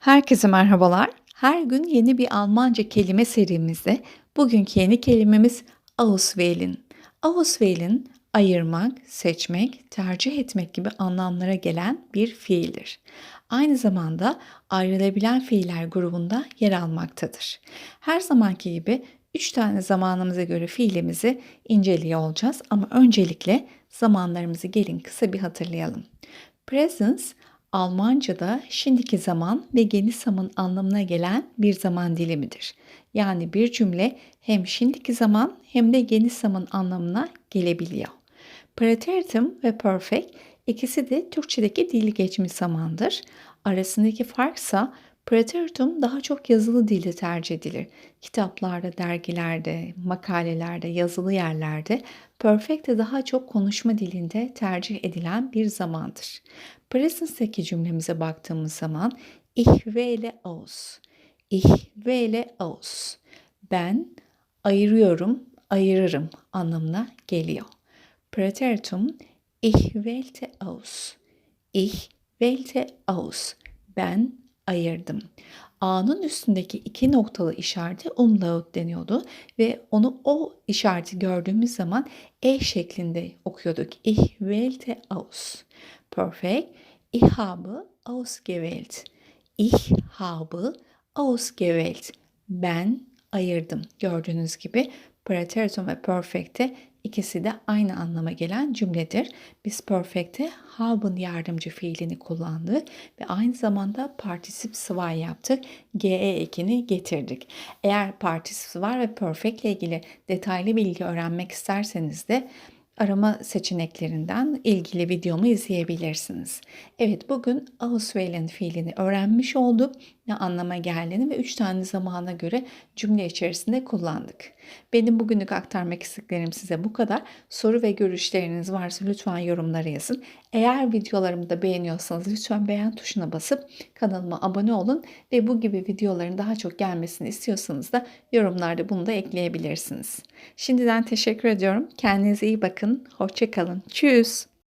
Herkese merhabalar. Her gün yeni bir Almanca kelime serimizde bugünkü yeni kelimemiz auswählen. Auswählen ayırmak, seçmek, tercih etmek gibi anlamlara gelen bir fiildir. Aynı zamanda ayrılabilen fiiller grubunda yer almaktadır. Her zamanki gibi 3 tane zamanımıza göre fiilimizi inceliyor olacağız ama öncelikle zamanlarımızı gelin kısa bir hatırlayalım. Presence Almanca'da şimdiki zaman ve geniş zaman anlamına gelen bir zaman dilimidir. Yani bir cümle hem şimdiki zaman hem de geniş zaman anlamına gelebiliyor. Preteritum ve perfect ikisi de Türkçedeki dili geçmiş zamandır. Arasındaki farksa preteritum daha çok yazılı dilde tercih edilir. Kitaplarda, dergilerde, makalelerde, yazılı yerlerde perfect de daha çok konuşma dilinde tercih edilen bir zamandır. Presence'deki cümlemize baktığımız zaman ich wähle aus. Ich wähle aus. Ben ayırıyorum, ayırırım anlamına geliyor. Präteritum ich wählte aus. Ich wählte aus. Ben ayırdım. A'nın üstündeki iki noktalı işareti umlaut deniyordu ve onu o işareti gördüğümüz zaman E şeklinde okuyorduk. Ich wählte aus. Perfect. Ich habe ausgewählt. Ich habe ausgewählt. Ben ayırdım. Gördüğünüz gibi preteritum ve perfect'te ikisi de aynı anlama gelen cümledir. Biz perfect'te habe'ın yardımcı fiilini kullandık ve aynı zamanda particip sıvay yaptık. GE ekini getirdik. Eğer particip sıvay ve perfect ile ilgili detaylı bilgi öğrenmek isterseniz de arama seçeneklerinden ilgili videomu izleyebilirsiniz. Evet bugün Auswählen fiilini öğrenmiş olduk. Ne anlama geldiğini ve 3 tane zamana göre cümle içerisinde kullandık. Benim bugünlük aktarmak istediklerim size bu kadar. Soru ve görüşleriniz varsa lütfen yorumlara yazın. Eğer videolarımı da beğeniyorsanız lütfen beğen tuşuna basıp kanalıma abone olun ve bu gibi videoların daha çok gelmesini istiyorsanız da yorumlarda bunu da ekleyebilirsiniz. Şimdiden teşekkür ediyorum. Kendinize iyi bakın. Hoşçakalın. Tschüss.